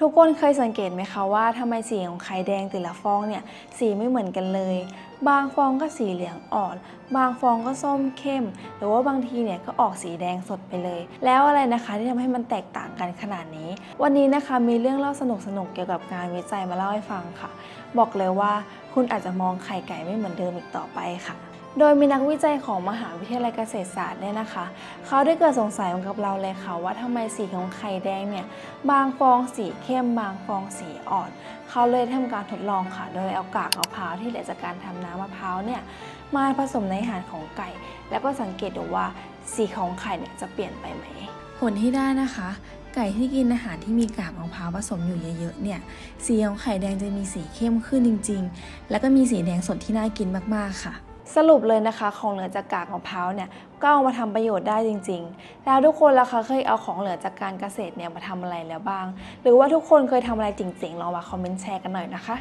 ทุกคนเคยสังเกตไหมคะว่าทำไมสีของไข่แดงแต่ละฟองเนี่ยสีไม่เหมือนกันเลย บางฟองก็สีเหลืองอ่อน บางฟองก็ส้มเข้ม หรือว่าบางทีเนี่ยก็ออกสีแดงสดไปเลย แล้วอะไรนะคะที่ทำให้มันแตกต่างกันขนาดนี้ วันนี้นะคะมีเรื่องเล่าสนุกๆเกี่ยวกับงานวิจัยมาเล่าให้ฟังค่ะ บอกเลยว่า คุณอาจจะมองไข่ไก่ไม่เหมือนเดิมอีกต่อไปค่ะ โดยมีนักวิจัยของมหาวิทยาลัยเกษตรศาสตร์เนี่ยนะคะ เขาได้เกิดสงสัยเหมือนกับเราเลยค่ะว่าทำไมสีของไข่แดงเนี่ยบางฟองสีเข้มบางฟองสีอ่อน เขาเลยทำการทดลองค่ะ โดยเอากากมะพร้าวที่เหลือจากการทำน้ำมะพร้าวเนี่ยมาผสมในอาหารของไก่ แล้วก็สังเกตดูว่าสีของไข่เนี่ยจะเปลี่ยนไปไหม ผลที่ได้นะคะ ไก่ที่กินอาหารที่มีกากมะพร้าวผสมอยู่เยอะๆเนี่ยสีของไข่แดงจะมีสีเข้มขึ้นจริง ๆ แล้วก็มีสีแดงสดที่น่ากินมากๆค่ะสรุปเลยนะคะของเหลือจากกากมะพร้าวเนี่ยก็เอามาทำประโยชน์ได้จริง ๆ แล้วทุกคนล่ะคะเคยเอาของเหลือจากการเกษตรเนี่ยมาทำอะไรแล้วบ้าง หรือว่าทุกคนเคยทำอะไรจริงๆลองมาคอมเมนต์แชร์กันหน่อยนะคะ